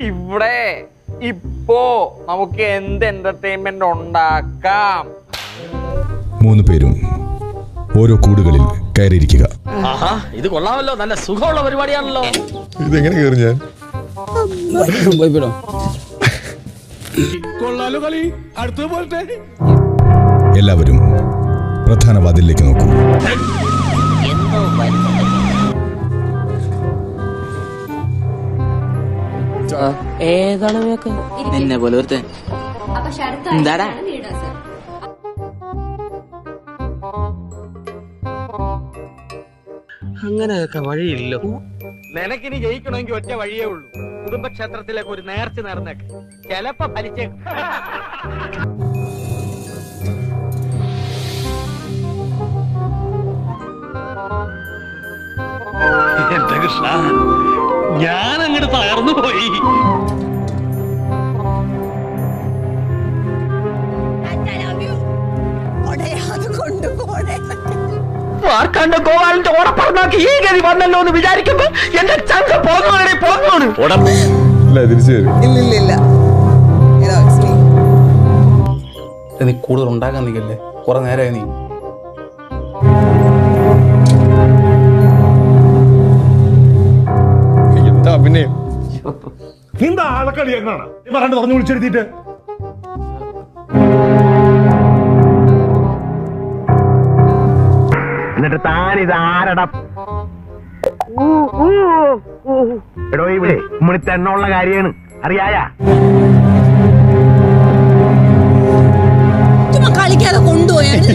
ഇവിടെ ഇപ്പോ നമുക്ക് എന്ത് എന്റർടൈൻമെന്റ് ഉണ്ടാക്കാം? മൂന്ന് പേരും ഓരോ കൂടുകളിൽ കയറിയിരിക്കുക. ആഹാ ഇത് കൊള്ളാമല്ലോ. നല്ല സുഖമുള്ള പരിപാടിയാണല്ലോ. ഇത് എങ്ങനെ കയറി ഞാൻ? എല്ലാവരും പ്രധാന വാതിലേക്ക് നോക്കൂ. ഏതാണ് നിന്നെ പോലെ ഒരുത്തൻ. എന്താടാ? അങ്ങനെയൊക്കെ വഴിയില്ലോ. നിനക്കിനി ജയിക്കണമെങ്കിൽ ഒറ്റ വഴിയേ ഉള്ളൂ. കുടുംബക്ഷേത്രത്തിലേക്ക് ഒരു നേർച്ച നേർന്നേക്ക് ചെലപ്പോ ഫലിച്ചേ. എന്റെ കൃഷ്ണ? ഞാൻ അങ്ങോട്ട് തകർന്നു പോയി. മാർക്കാണ്ട് ഗോപാലിന്റെ ഓടപ്പറന്നാക്കി ഈ ഗതി വന്നല്ലോ എന്ന് വിചാരിക്കുമ്പോ എന്റെ ചങ്ക പോന്നോണ് നീ കൂടുതൽ ഉണ്ടാക്കാൻ നിൽക്കല്ലേ? കുറെ നേരമായി നീ. എന്താ ആളക്കളി എന്നാണ് പറഞ്ഞ് പറഞ്ഞു വിളിച്ചെടുത്തിട്ട്. എന്നിട്ട് താനിത് ആരട? എടോ ഇവിടെ ഉമ്മണി തെണ്ണുള്ള കാര്യാണ് അറിയായ? കളിക്കാതെ കൊണ്ടുപോയത്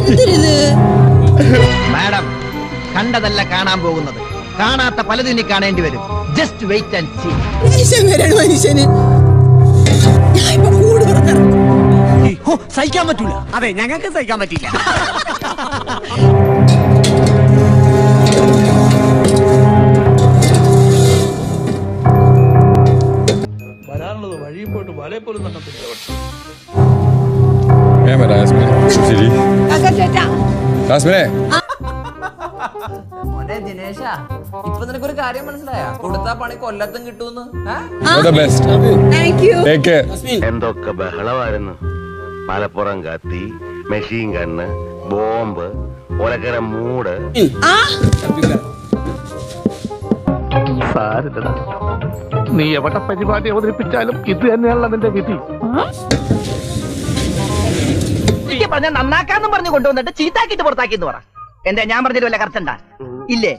മാഡം കണ്ടതല്ല കാണാൻ പോകുന്നത്. കാണാത്ത പലതും ഇനി കാണേണ്ടി വരും. ജസ്റ്റ് വെയിറ്റ് ആൻഡ് സീ മനുഷ്യൻ വരണം മനുഷ്യന്. സഹിക്കാൻ പറ്റൂല. അതെ ഞങ്ങൾക്ക് സഹിക്കാൻ പറ്റില്ല വരാനുള്ളത് വഴിയും പോയിട്ട് വലയെ പോലും തന്നെ ഞാൻ വരാം ശരി ദിനേശ? ഇപ്പൊ നിനക്കൊരു കാര്യം മനസ്സിലായ? കൊടുത്ത പണി കൊല്ലത്തും കെയർ എന്തൊക്കെ ബഹളമായിരുന്നു? മലപ്പുറം കത്തി മെഷീൻ കണ്ണ് ബോംബ് ഒലക്കര മൂട്. ആ? നീ എവിടെ പരിപാടി അവതരിപ്പിച്ചാലും ഇത് തന്നെയാണല്ലോ നിന്റെ വിധി. പറഞ്ഞ നന്നാക്കാന്നും പറഞ്ഞു കൊണ്ടുവന്നിട്ട് ചീത്താക്കിട്ട് പുറത്താക്കി എന്ന് പറ. എന്താ ഞാൻ പറഞ്ഞിട്ട് വല്ല കറച്ചുണ്ടാ ഇല്ലേ?